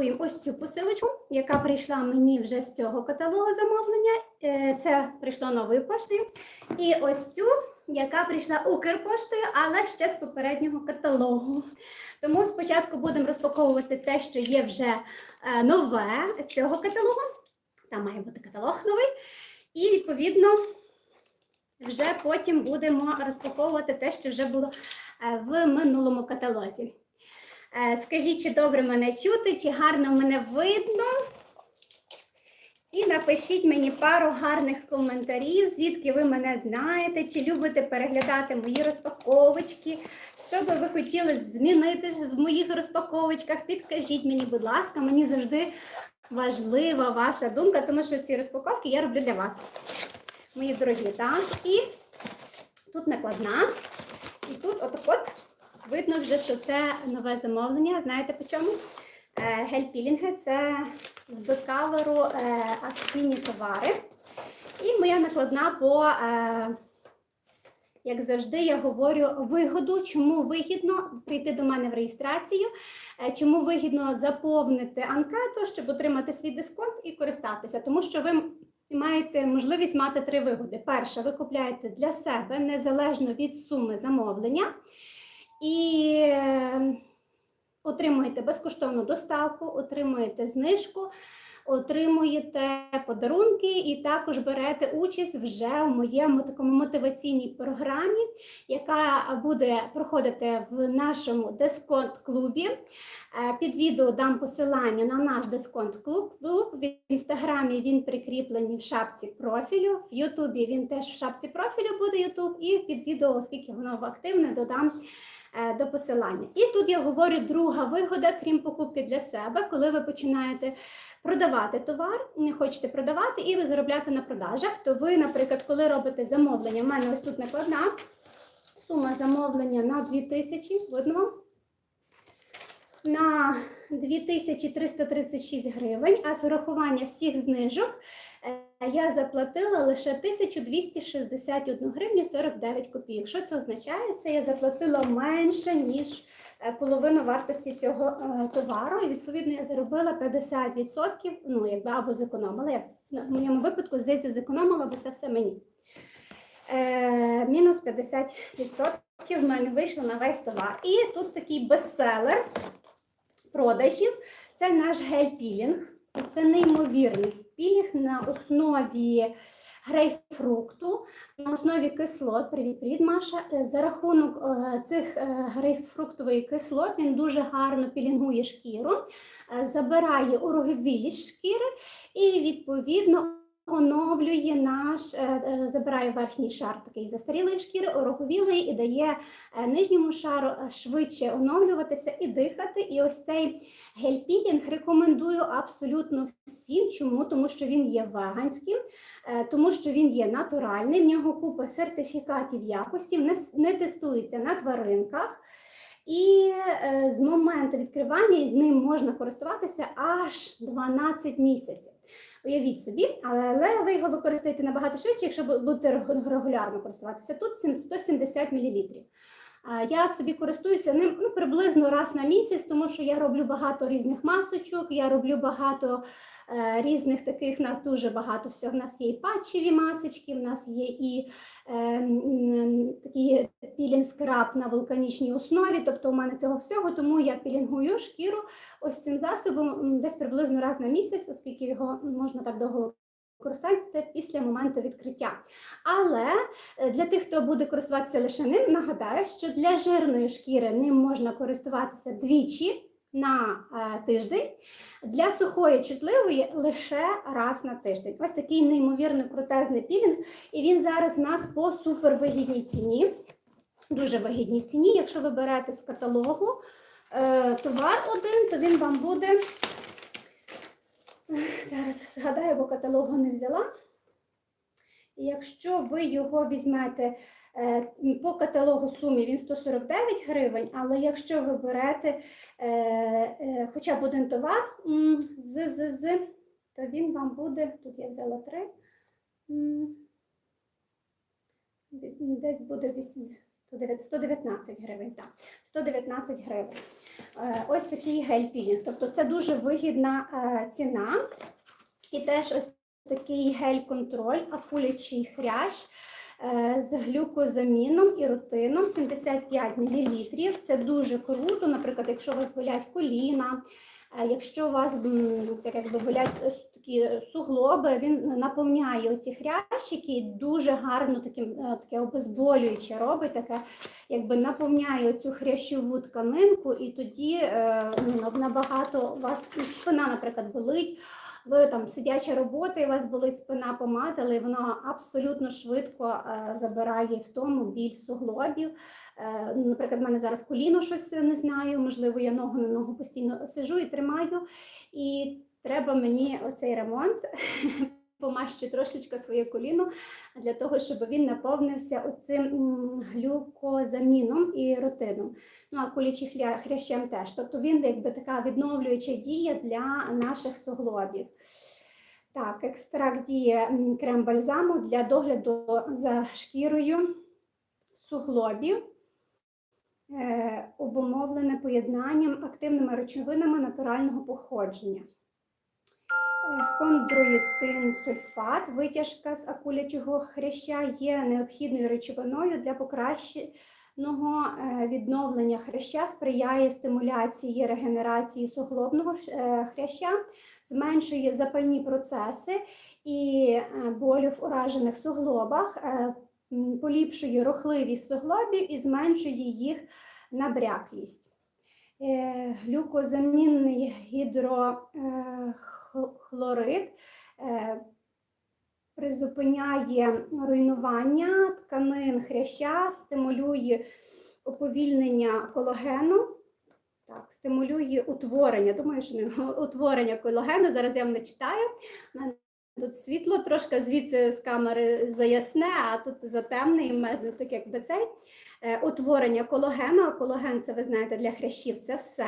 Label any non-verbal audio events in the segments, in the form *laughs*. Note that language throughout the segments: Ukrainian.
розпакуємо ось цю посилочку, яка прийшла мені вже з цього каталогу замовлення. Е, Це прийшло новою поштою. І ось цю, яка прийшла Укрпоштою, але ще з попереднього каталогу. Тому спочатку будемо розпаковувати те, що є вже е, нове з цього каталогу. Там має бути каталог новий. І відповідно вже потім будемо розпаковувати те, що вже було е, в минулому каталозі. Е, Скажіть, чи добре мене чути, чи гарно мене видно. І напишіть мені пару гарних коментарів, звідки ви мене знаєте, чи любите переглядати мої розпаковочки, що би ви хотіли змінити в моїх розпаковочках. Підкажіть мені, будь ласка, мені завжди важлива ваша думка, тому що ці розпаковки я роблю для вас, мої дорогі. Так? І тут накладна, і тут отак от видно вже, що це нове замовлення. Знаєте по чому? Е, Гель-пілінги це з бекаверу е, акційні товари. І моя накладна по, е, як завжди, я говорю вигоду, чому вигідно прийти до мене в реєстрацію, чому вигідно заповнити анкету, щоб отримати свій дисконт і користатися. Тому що ви маєте можливість мати три вигоди. Перша, ви купляєте для себе незалежно від суми замовлення. І е, отримуєте безкоштовну доставку, отримуєте знижку, отримуєте подарунки і також берете участь вже в моєму такому мотиваційній програмі, яка буде проходити в нашому дисконт-клубі. Е, Під відео дам посилання на наш дисконт-клуб. В інстаграмі він прикріплений в шапці профілю, в Ютубі він теж в шапці профілю буде Ютуб, і під відео, оскільки воно активне, додам до посилання. І тут я говорю друга вигода, крім покупки для себе, коли ви починаєте продавати товар, не хочете продавати і ви заробляти на продажах, то ви, наприклад, коли робите замовлення, в мене ось тут накладна сума замовлення на 2000, видно? На 2336 гривень, а з урахування всіх знижок е, я заплатила лише 1261 гривню 49 копійок. Що це означає? Це я заплатила менше, ніж е, половину вартості цього е, товару. І відповідно я заробила 50%, ну якби або зекономила. Я в моєму випадку, здається, зекономила, бо це все мені. Е, мінус 50% в мене вийшло на весь товар. І тут такий бестселер продажів. Це наш гель-пілінг. Це неймовірний піліг на основі грейпфрукту, на основі кислот. Привіт, привіт, Маша. Е, За рахунок е, цих е, грейпфруктової кислот він дуже гарно пілінгує шкіру, забирає уроговілість шкіри і відповідно. Оновлює наш, е, е, забирає верхній шар такий застарілої шкіри, ороговілої і дає е, нижньому шару швидше оновлюватися і дихати. І ось цей гель-пілінг рекомендую абсолютно всім. Чому? Тому що він є веганським, тому що він є натуральний, в нього купа сертифікатів якості, не, не тестується на тваринках. І з моменту відкривання ним можна користуватися аж 12 місяців. Уявіть собі, але ви його використаєте набагато швидше, якщо бу- будете рег- регулярно користуватися. Тут сім- 170 мл. Я собі користуюся ним ну, приблизно раз на місяць, тому що я роблю багато різних масочок, я роблю багато е, різних таких, в нас дуже багато всього. В нас є і патчеві масочки, в нас є і е, м, такий пілінг-скраб на вулканічній основі. Тобто у мене цього всього, тому я пілінгую шкіру ось цим засобом десь приблизно раз на місяць, оскільки його можна так довго використовувати після моменту відкриття. Але е, для тих, хто буде користуватися лише ним, нагадаю, що для жирної шкіри ним можна користуватися двічі на е, тиждень, для сухої чутливої лише раз на тиждень. Ось такий неймовірно крутезний пілінг, і він зараз у нас по супервигідній ціні. Дуже вигідній ціні. Якщо ви берете з каталогу е, товар один, то він вам буде. *laughs* Зараз згадаю, бо каталогу не взяла. Якщо ви його візьмете е, по каталогу сумі, він 149 гривень, але якщо ви берете е, е, хоча б один товар з, з, з, то він вам буде, тут я взяла три, десь буде 100 109 119 гривень, так. 119 гривень. Е, Ось такий гель-пілінг. Тобто це дуже вигідна е, ціна. І теж ось такий гель-контроль, акулячий хрящ е, з глюкозаміном і рутином 75 мл. Це дуже круто. Наприклад, якщо у вас болять коліна, якщо у вас так якби болять такі суглоби, він наповняє оці хрящики і дуже гарно таким, е, таке обезболююче робить, таке якби наповняє цю хрящову тканинку, і тоді е, ну, набагато у вас спина, наприклад, болить. Ви там сидяча робота, і у вас болить спина, помазали, і вона абсолютно швидко е, забирає в тому біль суглобів. Е, наприклад, в мене зараз коліно щось не знаю, можливо, я ногу на ногу постійно сижу і тримаю. І треба мені оцей ремонт. *laughs* Помащу трошечки своє коліно для того, щоб він наповнився оцим глюкозаміном і рутином. Ну а колічі хря- хрящем теж. Тобто він якби така відновлююча дія для наших суглобів. Так, екстракт діє крем бальзаму для догляду за шкірою суглобів, е, обумовлене поєднанням активними речовинами натурального походження. Е, Хондроїтин сульфат, витяжка з акулячого хряща є необхідною речовиною для покращеного е, відновлення хряща, сприяє стимуляції регенерації суглобного е, хряща, зменшує запальні процеси і болю в уражених суглобах, поліпшує рухливість суглобів і зменшує їх набряклість. Глюкозамінний гідрохлорид е, призупиняє руйнування тканин хряща, стимулює уповільнення колагену, так, стимулює утворення. Думаю, що не *laughs* утворення колагену. Зараз я вам не читаю. У мене Тут світло трошки звідси з камери заясне, а тут затемне, і в мене так якби цей. Е, Утворення колагену, а колаген, це ви знаєте, для хрящів це все.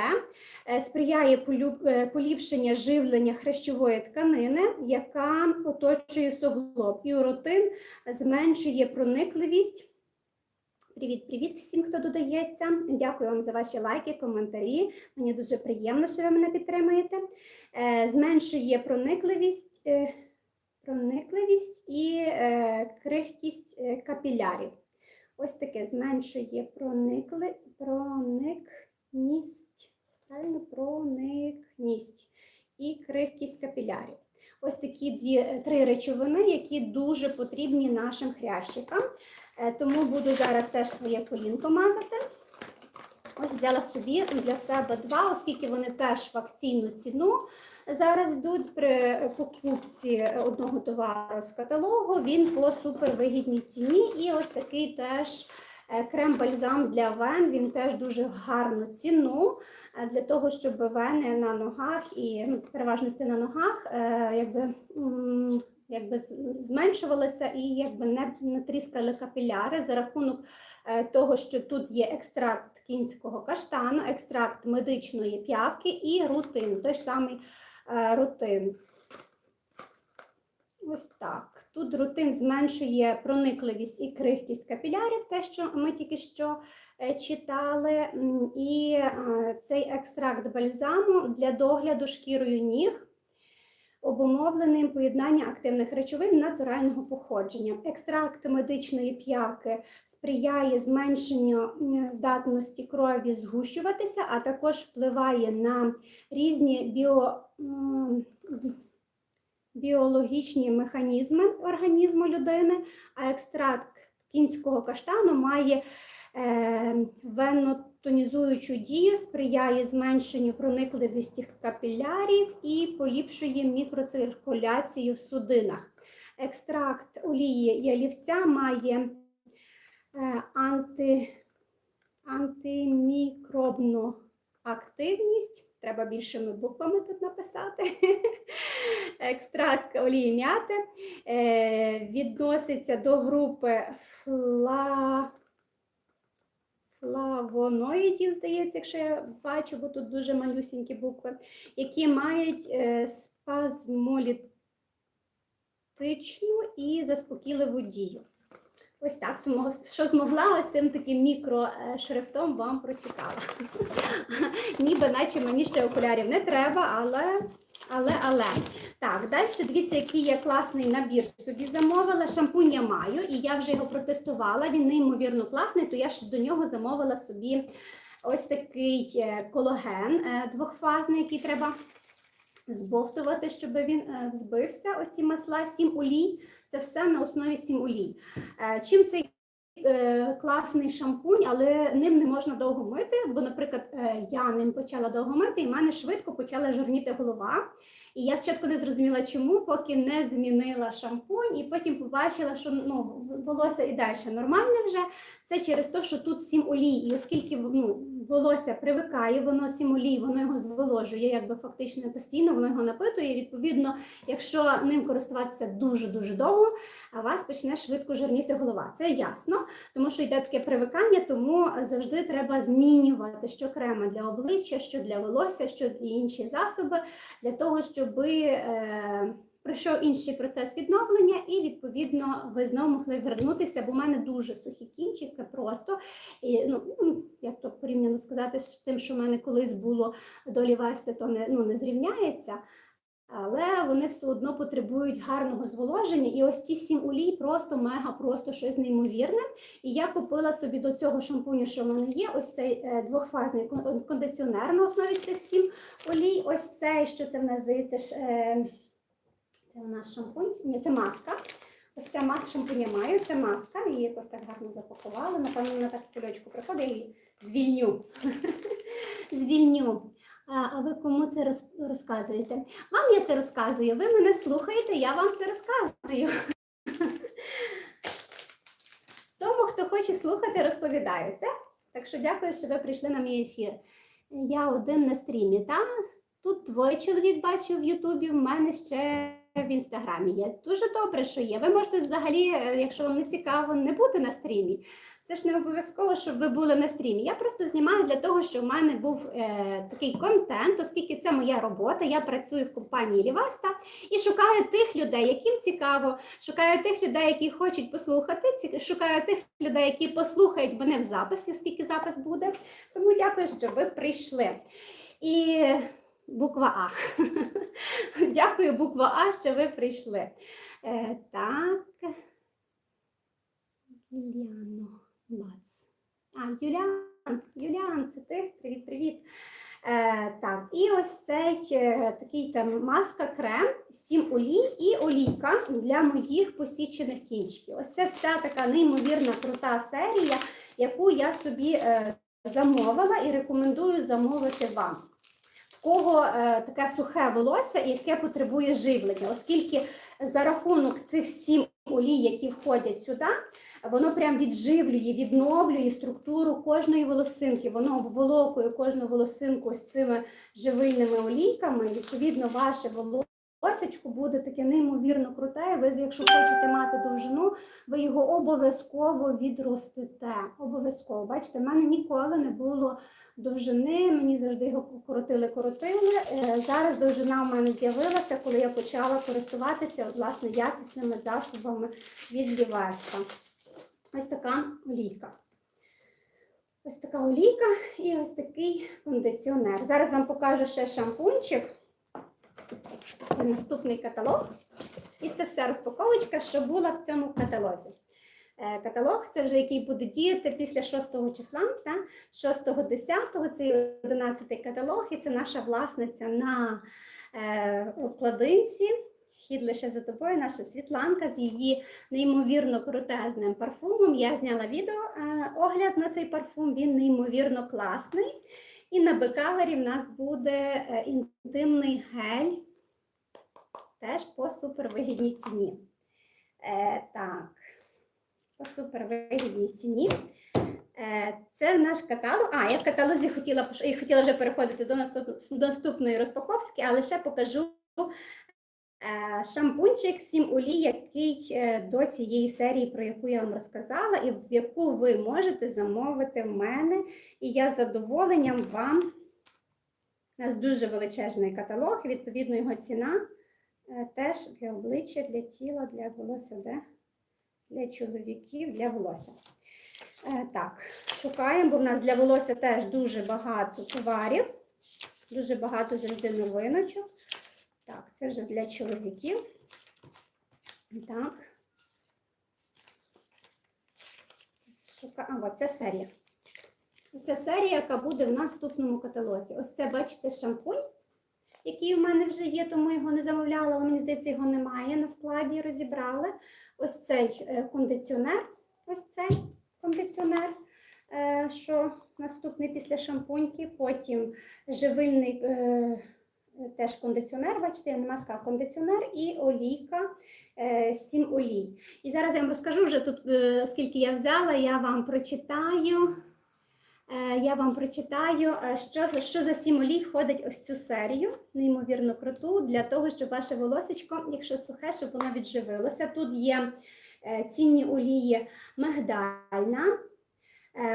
Е, Сприяє е, поліпшення живлення хрящової тканини, яка оточує суглоб. І уротин зменшує проникливість. Привіт, привіт всім, хто додається. Дякую вам за ваші лайки, коментарі. Мені дуже приємно, що ви мене підтримуєте. Зменшує проникливість, проникливість і крихкість капілярів. Ось таке зменшує проникли, проникність, правильно, проникність і крихкість капілярів. Ось такі дві е, три речовини, які дуже потрібні нашим хрящикам. Е, Тому буду зараз теж своє колінко мазати. Ось взяла собі для себе два, оскільки вони теж в акційну ціну зараз йдуть при покупці одного товару з каталогу. Він по супервигідній ціні. І ось такий теж е, крем-бальзам для вен. Він теж дуже гарну ціну е, для того, щоб вени на ногах і ну, переважності на ногах, е, якби. Якби з- зменшувалися і якби не, не тріскали капіляри за рахунок е, того, що тут є екстракт кінського каштану, екстракт медичної п'явки і рутин, той ж самий е, рутин. Ось так. Тут рутин зменшує проникливість і крихкість капілярів, те, що ми тільки що е, читали. І цей екстракт бальзаму для догляду шкірою ніг обумовленим поєднання активних речовин натурального походження. Екстракт медичної п'явки сприяє зменшенню здатності крові згущуватися, а також впливає на різні біо, біологічні механізми організму людини, а екстракт кінського каштану має е, венотонізуючу дію, сприяє зменшенню проникливості капілярів і поліпшує мікроциркуляцію в судинах. Екстракт олії ялівця має е, анти, антимікробну активність. Треба більшими буквами тут написати. *laughs* Екстракт олії м'яти е, відноситься до групи фла... флавоноїдів, здається, якщо я бачу, бо тут дуже малюсінькі букви, які мають е, спазмолітичну і заспокійливу дію. Ось так, що змогла, ось тим таким мікрошрифтом вам прочитала. *laughs* Ніби наче мені ще окулярів не треба, але, але, але. Так, далі дивіться, який я класний набір собі замовила. Шампунь я маю, і я вже його протестувала. Він неймовірно класний, то я ж до нього замовила собі ось такий е, колаген е, двохфазний, який треба збовтувати, щоб він е, збився. Оці масла, сім олій. Це все на основі сім олій. Чим цей е, класний шампунь, але ним не можна довго мити, бо, наприклад, е, я ним почала довго мити, і в мене швидко почала жирніти голова. І я спочатку не зрозуміла, чому, поки не змінила шампунь, і потім побачила, що ну, волосся і далі нормальне вже. Це через те, що тут сім олій, і оскільки ну, волосся привикає, воно сім олій, воно його зволожує, якби фактично постійно, воно його напитує. Відповідно, якщо ним користуватися дуже-дуже довго, а вас почне швидко жирніти голова. Це ясно, тому що йде таке привикання, тому завжди треба змінювати що крема для обличчя, що для волосся, що і інші засоби, для того, щоб е, пройшов інший процес відновлення, і відповідно ви знову могли вернутися, бо в мене дуже сухі кінчики, просто і, ну, ну, як то порівняно сказати з тим, що в мене колись було до лівести, то не, ну, не зрівняється. Але вони все одно потребують гарного зволоження. І ось ці сім олій просто мега, просто щось неймовірне. І я купила собі до цього шампуню, що в мене є, ось цей е, двохфазний кондиціонер на основі цих сім олій. Ось цей, що це в нас здається, е, це у нас шампунь. Ні, це маска. Ось ця маска шампунь я маю, це маска, її якось так гарно запакувала. Напевно, вона так в кульочку приходить, її звільню. *laughs* звільню. А ви кому це розказуєте? Вам я це розказую, ви мене слухаєте, я вам це розказую. *laughs* Тому, хто хоче слухати, розповідаю це. Так що дякую, що ви прийшли на мій ефір. Я один на стрімі, та? Тут двоє чоловік бачу в Ютубі, в мене ще в інстаграмі є. Дуже добре, що є. Ви можете взагалі, е, якщо вам не цікаво, не бути на стрімі. Це ж не обов'язково, щоб ви були на стрімі. Я просто знімаю для того, щоб в мене був е, такий контент, оскільки це моя робота. Я працюю в компанії Ліваста і шукаю тих людей, яким цікаво, шукаю тих людей, які хочуть послухати, шукаю тих людей, які послухають мене в записі, оскільки запис буде. Тому дякую, що ви прийшли. І буква А. *laughs* Дякую, буква А, що ви прийшли. Е, так. Юліано. Бац. А, Юліан, Юліан, це ти? Привіт, привіт. Е, так, і ось цей е, такий там маска крем, сім олій і олійка для моїх посічених кінчиків. Ось це вся така неймовірна крута серія, яку я собі е, замовила і рекомендую замовити вам. Кого е, таке сухе волосся, яке потребує живлення, оскільки за рахунок цих сім олій, які входять сюди, воно прям відживлює, відновлює структуру кожної волосинки. Воно обволокує кожну волосинку з цими живильними олійками. Відповідно, ваше волосечко буде таке неймовірно круте. І ви, якщо хочете мати довжину, ви його обов'язково відростите. Обов'язково. Бачите, в мене ніколи не було довжини. Мені завжди його коротили, коротили. Е, Зараз довжина в мене з'явилася, коли я почала користуватися власне якісними засобами від Лівеста. Ось така олійка. Ось така олійка і ось такий кондиціонер. Зараз вам покажу ще шампунчик. Це наступний каталог. І це вся розпаковочка, що була в цьому каталозі. Е, Каталог це вже який буде діяти після 6 числа, та? 6-10 це 11 каталог, і це наша власниця на е, обкладинці. Хід лише за тобою, наша Світланка з її неймовірно крутезним парфумом. Я зняла відео е, огляд на цей парфум. Він неймовірно класний. І на бекавері в нас буде е, інтимний гель, теж по супервигідній ціні. Е, так, по супервигідній ціні. Е, Це наш каталог. А, я в каталозі хотіла, хотіла вже переходити до наступної розпаковки, але ще покажу шампунчик 7 олій, який е, до цієї серії, про яку я вам розказала, і в яку ви можете замовити в мене. І я з задоволенням вам. У нас дуже величезний каталог, і відповідно його ціна е, теж для обличчя, для тіла, для волосся, де для чоловіків, для волосся. Е, так, шукаємо, бо в нас для волосся теж дуже багато товарів, дуже багато завжди новиночок. Так, це вже для чоловіків. Так. Шука... А, от це серія. Це серія, яка буде в наступному каталозі. Ось це, бачите, шампунь, який в мене вже є, тому його не замовляла, але мені здається, його немає на складі, розібрали. Ось цей е, кондиціонер, ось цей кондиціонер, е, що наступний після шампуньки, потім живильний е, теж кондиціонер, бачите, маска, кондиціонер і олійка, е, 7 олій. І зараз я вам розкажу вже тут, е, скільки я взяла, я вам прочитаю. Е, Я вам прочитаю, що, що за сім олій входить ось цю серію, неймовірно круту, для того, щоб ваше волосечко, якщо сухе, щоб воно відживилося. Тут є цінні олії мигдальна,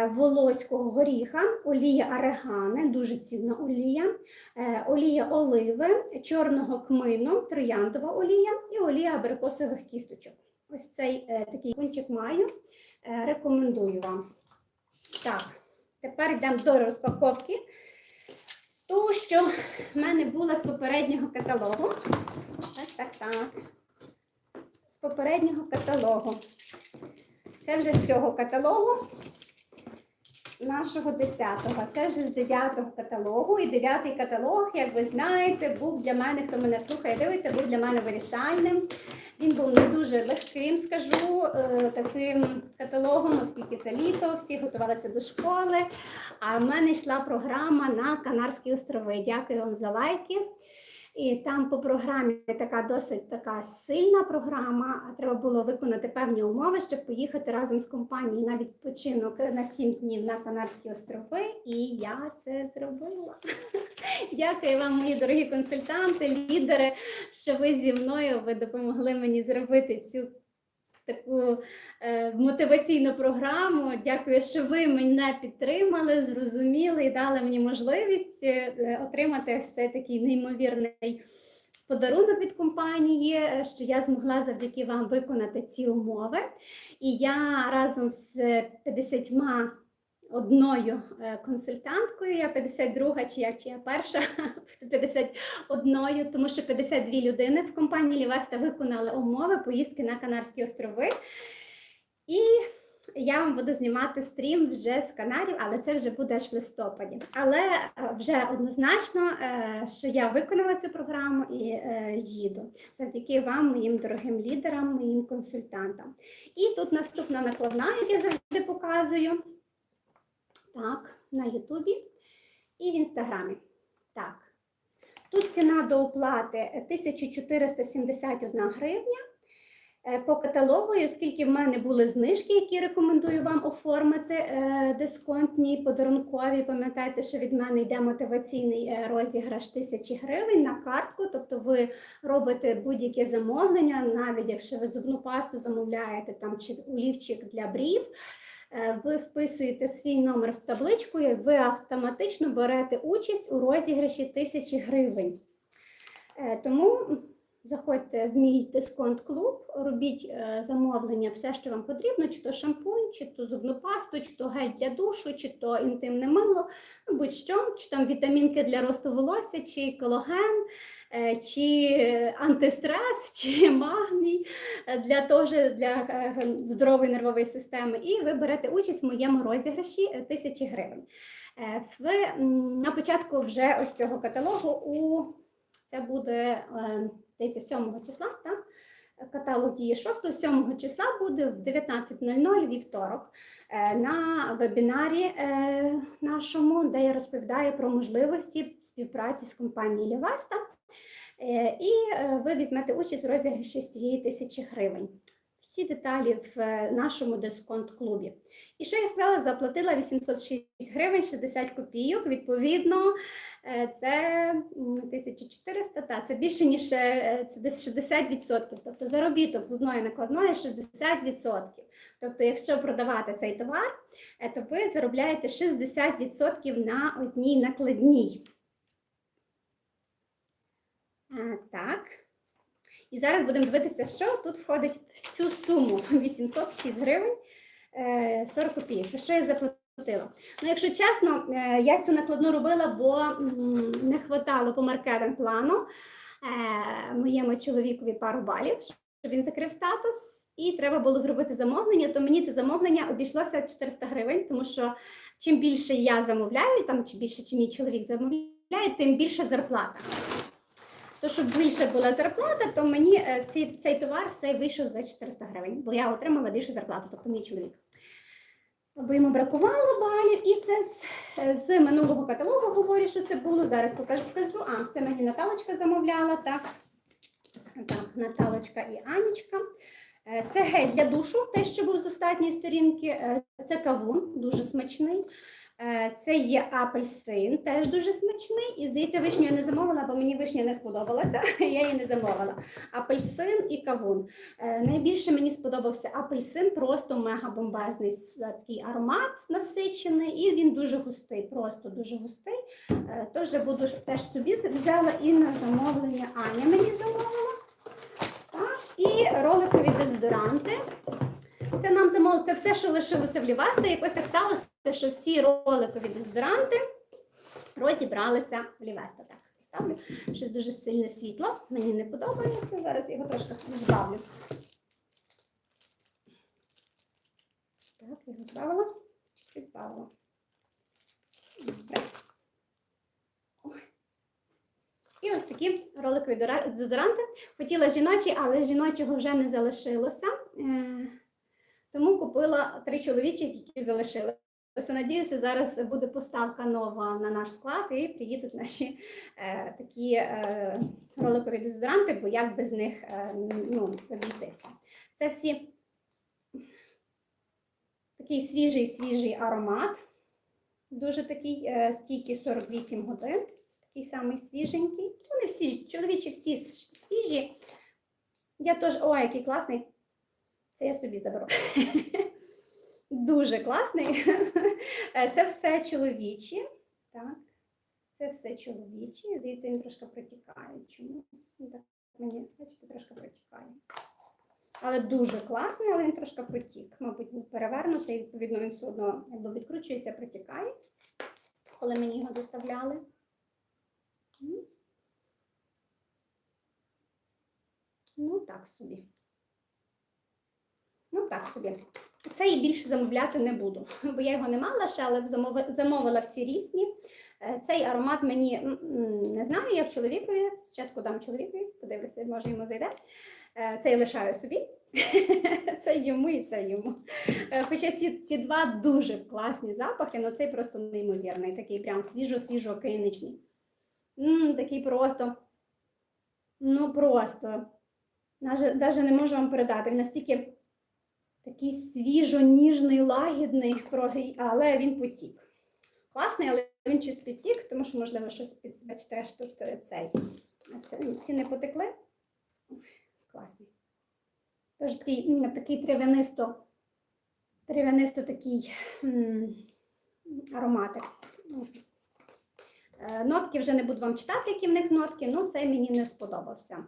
волоського горіха, олія орегани, дуже цінна олія, е, олія оливи, чорного кмину, трояндова олія і олія абрикосових кісточок. Ось цей е, такий кунчик маю. Е, Рекомендую вам. Так. Тепер йдемо до розпаковки. Ту, що в мене була з попереднього каталогу. Так, так, так. З попереднього каталогу. Це вже з цього каталогу нашого 10-го. Це вже з 9-го каталогу. І 9-й каталог, як ви знаєте, був для мене, хто мене слухає, дивиться, був для мене вирішальним. Він був не дуже легким, скажу, е, таким каталогом, оскільки це літо, всі готувалися до школи. А в мене йшла програма на Канарські острови. Дякую вам за лайки. І там по програмі така досить така сильна програма. а Треба було виконати певні умови, щоб поїхати разом з компанією на відпочинок на 7 днів на Канарські острови. І я це зробила. *laughs* Дякую вам, мої дорогі консультанти, лідери, що ви зі мною ви допомогли мені зробити цю таку е, мотиваційну програму. Дякую, що ви мене підтримали, зрозуміли і дали мені можливість е, отримати цей такий неймовірний подарунок від компанії, е, що я змогла завдяки вам виконати ці умови. І я разом з 50 одною е, консультанткою, я 52 чи я, чи я перша, *laughs* 51, тому що 52 людини в компанії Лівеста виконали умови поїздки на Канарські острови. І я вам буду знімати стрім вже з Канарів, але це вже буде аж в листопаді. Але е, вже однозначно, е, що я виконала цю програму і їду завдяки вам, моїм дорогим лідерам, моїм консультантам. І тут наступна накладна, як я завжди показую. Так, на Ютубі і в Інстаграмі. Так. Тут ціна до оплати 1471 гривня. Е, По каталогу, оскільки в мене були знижки, які рекомендую вам оформити, е, дисконтні, подарункові. Пам'ятайте, що від мене йде мотиваційний е, розіграш тисячі гривень на картку. Тобто ви робите будь-яке замовлення, навіть якщо ви зубну пасту замовляєте там чи олівчик для брів. Е, Ви вписуєте свій номер в табличку, і ви автоматично берете участь у розіграші тисячі гривень. Е, Тому заходьте в мій дисконт-клуб, робіть е, замовлення, все, що вам потрібно, чи то шампунь, чи то зубну пасту, чи то гель для душу, чи то інтимне мило, ну будь-що, чи там вітамінки для росту волосся, чи колаген, е, чи антистрес, *laughs* чи магній е, для того ж, для е, здорової нервової системи. І ви берете участь в моєму розіграші е, тисячі гривень. Е, Ви на початку вже ось цього каталогу у це буде е, здається, 7 числа, так? Каталог діє 6-7 числа буде в 19.00 вівторок е, на вебінарі е, нашому, де я розповідаю про можливості співпраці з компанією Лівеста. Е, І е, ви візьмете участь у розіграші з цієї тисячі гривень. Всі деталі в е, нашому дисконт-клубі. І що я сказала, заплатила 806 гривень 60 копійок. Відповідно, це м, 1400, та це більше ніж це десь 60%. Тобто заробіток з одної накладної 60%. Тобто, якщо продавати цей товар, то ви заробляєте 60% на одній накладній. Е, Так. І зараз будемо дивитися, що тут входить в цю суму *laughs* 806 гривень е, 40 копійок. Це що я заплатила? Ну, якщо чесно, е, я цю накладну робила, бо не хватало по маркетинг плану е, моєму чоловікові пару балів, щоб він закрив статус. І треба було зробити замовлення, то мені це замовлення обійшлося 400 гривень, тому що чим більше я замовляю, там чим більше чим мій чоловік замовляє, тим більше зарплата. То щоб більше була зарплата, то мені е, цей, цей товар все вийшов за 400 гривень, бо я отримала більшу зарплату, тобто мій чоловік. Бо йому бракувало балів, і це з, е, з минулого каталогу говорю, що це було. Зараз покажу, покажу. А, це мені Наталочка замовляла, так. Так, Наталочка і Анічка. Е, Це гель для душу, те, що був з останньої сторінки. Це кавун, дуже смачний. Е, Це є апельсин, теж дуже смачний. І здається, вишню я не замовила, бо мені вишня не сподобалася. *laughs* Я її не замовила. Апельсин і кавун. Е, Найбільше мені сподобався апельсин, просто мега бомбезний такий аромат насичений, і він дуже густий, просто дуже густий. Е, Тож буду теж собі взяла і на замовлення Аня мені замовила. Так, і роликові дезодоранти. Це нам замовили, це все, що лишилося в Лівасті. Якось так сталося, що всі роликові дезодоранти розібралися в Лівеста. Так, ставлю. Щось дуже сильне світло. Мені не подобається. Зараз його трошки збавлю. Так, його збавила. Чуть-чуть збавила. Добре. І ось такі роликові дора- дезодоранти. Хотіла жіночі, але жіночого вже не залишилося. Е, Тому купила три чоловічі, які залишилися. Надіюся, зараз буде поставка нова на наш склад і приїдуть наші е, такі е, роликові дезодоранти, бо як без них е, ну, обійтися. Це всі такий свіжий свіжий аромат. Дуже такий е, стійкий 48 годин. Такий самий свіженький. Вони всі чоловічі всі свіжі. Я теж, ой, який класний. Це я собі заберу. *laughs* Дуже класний. *laughs* Е, Це все чоловічі. Так. Це все чоловічі. Здається, він трошки протікає чомусь. Так мені, бачите, трошки протікає. Але дуже класний, але він трошки протік. Мабуть, перевернутий, відповідно, він все одно якби відкручується, протікає, коли мені його доставляли. Ну, так собі. Ну, так собі. Це і більше замовляти не буду, *laughs* бо я його не мала ще, але замовила всі різні. Е, Цей аромат мені не знаю, як чоловікові. Спочатку дам чоловікові, подивлюся, може йому зайде. Е, Цей лишаю собі. *laughs* Це йому і це йому. Е, Хоча ці, ці два дуже класні запахи, але цей просто неймовірний, такий прям свіжо-свіжо океаничний. М, Такий просто, ну просто, навіть не можу вам передати. Він настільки такий свіжо-ніжний, лагідний, але він потік. Класний, але він чисто потік, тому що, можливо, щось бачите, аж тут е, цей. Це- Ці не потекли. Класний. Тож такий, такий трав'янисто, трав'янисто такий м, ароматик. Е, Нотки вже не буду вам читати, які в них нотки, ну цей мені не сподобався.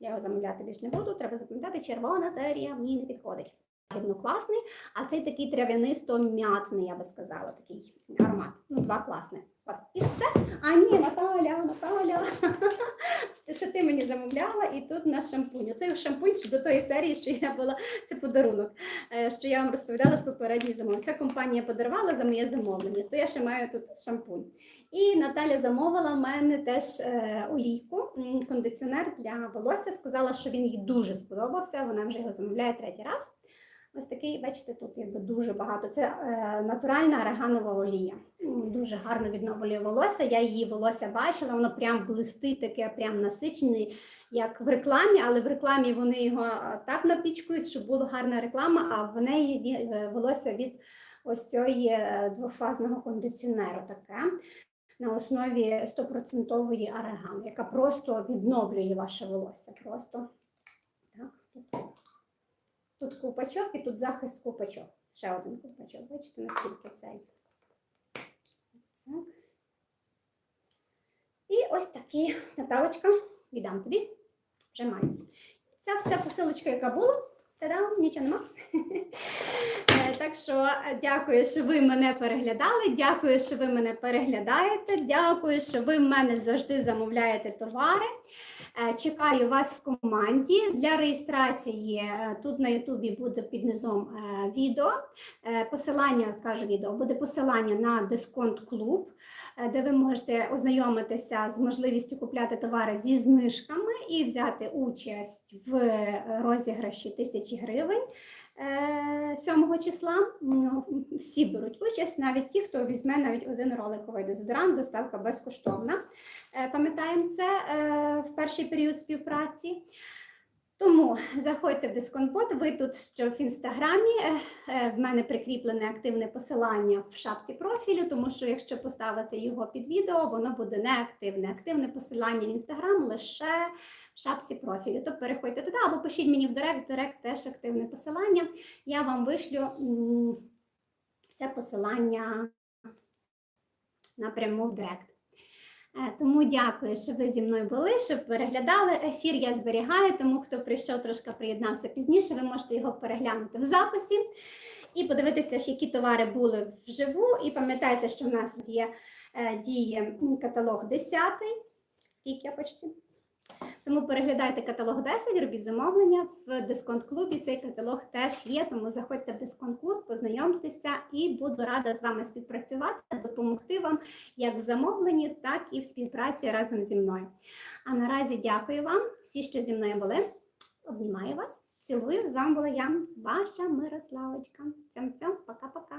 Я його замовляти більш не буду. Треба запам'ятати, червона серія мені не підходить. Лагідно класний, а цей такий трав'янисто-м'ятний, я би сказала, такий аромат. Ну, два класних. І все. А ні, Наталя, Наталя. *laughs* Що ти мені замовляла, і тут наш шампунь. Оцей шампунь до тої серії, що я була, це подарунок, е, що я вам розповідала з попередньої замовлення. Ця компанія подарувала за моє замовлення, то я ще маю тут шампунь. І Наталя замовила в мене теж е, олійку, кондиціонер для волосся. Сказала, що він їй дуже сподобався. Вона вже його замовляє третій раз. Ось такий, бачите, тут якби дуже багато. Це е, натуральна ареганова олія. Дуже гарно відновлює волосся. Я її волосся бачила, воно прям блистить, таке прям насичене, як в рекламі, але в рекламі вони його е, так напічкують, щоб була гарна реклама, а в неї е, волосся від ось цієї е, двофазного кондиціонеру таке. На основі 100% ареган, яка просто відновлює ваше волосся. Просто так, тут. Купачок і тут захист купачок. Ще один купачок. Бачите, наскільки цей. Так. І ось такі Наталочка, віддам тобі. Вже маю. Ця вся посилочка, яка була. Та-дам, нічого нема. *laughs* Е, Так що дякую, що ви мене переглядали. Дякую, що ви мене переглядаєте. Дякую, що ви в мене завжди замовляєте товари. Е, Чекаю вас в команді. Для реєстрації е, тут на Ютубі буде під низом е, відео. Посилання кажу відео, буде посилання на дисконт клуб, е, де ви можете ознайомитися з можливістю купляти товари зі знижками і взяти участь в розіграші тисячі гривень. Е, 7 числа Ну, всі беруть участь, навіть ті, хто візьме навіть один роликовий дезодорант, доставка безкоштовна. Е, Пам'ятаємо це е, в перший період співпраці. Тому заходьте в дисконт-бот, ви тут що в інстаграмі. е, е, В мене прикріплене активне посилання в шапці профілю, тому що якщо поставити його під відео, воно буде неактивне. Активне посилання в інстаграм лише в шапці профілю. То переходьте туди або пишіть мені в директ, директ теж активне посилання. Я вам вишлю це посилання напряму в директ. Е, Тому дякую, що ви зі мною були, що переглядали. Ефір я зберігаю, тому хто прийшов трошки приєднався пізніше, ви можете його переглянути в записі і подивитися, які товари були вживу. І пам'ятайте, що в нас є е, діє каталог 10 в тій кепочці. Тому переглядайте каталог 10, робіть замовлення в дисконт-клубі. Цей каталог теж є, тому заходьте в дисконт-клуб, познайомтеся і буду рада з вами співпрацювати, допомогти вам як в замовленні, так і в співпраці разом зі мною. А наразі дякую вам, всі, що зі мною були. Обнімаю вас, цілую. З вами була я, ваша Мирославочка. Цям-цям, пока-пока.